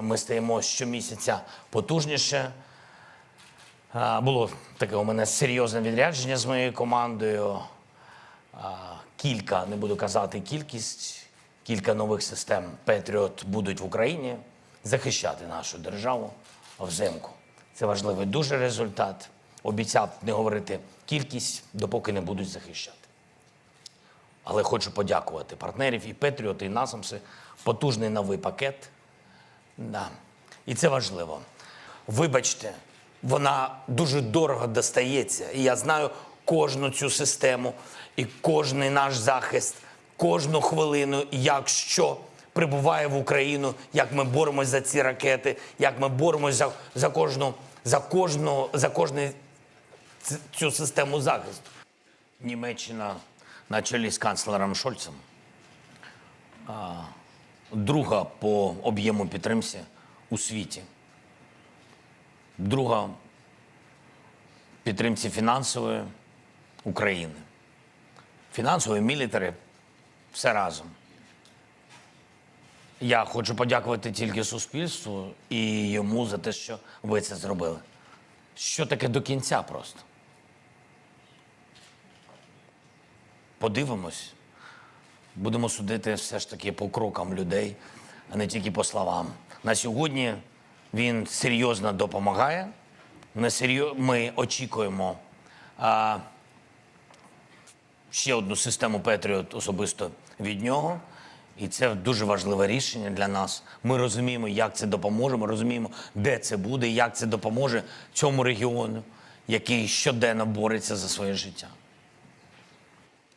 Ми стаємо щомісяця потужніше. Було таке у мене серйозне відрядження з моєю командою. Кілька, не буду казати кількість, кілька нових систем Петріот будуть в Україні захищати нашу державу взимку. Це важливий дуже результат. Обіцяв не говорити кількість, допоки не будуть захищати. Але хочу подякувати партнерів і Петріот, і Насамси. Потужний новий пакет. Да. І це важливо. Вибачте, вона дуже дорого достається. І я знаю кожну цю систему і кожний наш захист, кожну хвилину, як що прибуває в Україну, як ми боремось за ці ракети, як ми боремось за, за кожну, за кожну, за кожний ц- цю систему захисту. Німеччина на чолі з канцлером Шольцем друга по об'єму підтримки у світі. Друга підтримці фінансової України. Фінансової, мілітари, все разом. Я хочу подякувати тільки суспільству і йому за те, що ви це зробили. Що таке до кінця просто? Подивимось. Будемо судити все ж таки по крокам людей, а не тільки по словам. На сьогодні він серйозно допомагає. Ми. Очікуємо а, ще одну систему Петріот особисто від нього. І це дуже важливе рішення для нас. Ми розуміємо, як це допоможе. Ми розуміємо, де це буде, як це допоможе цьому регіону, який щоденно бореться за своє життя.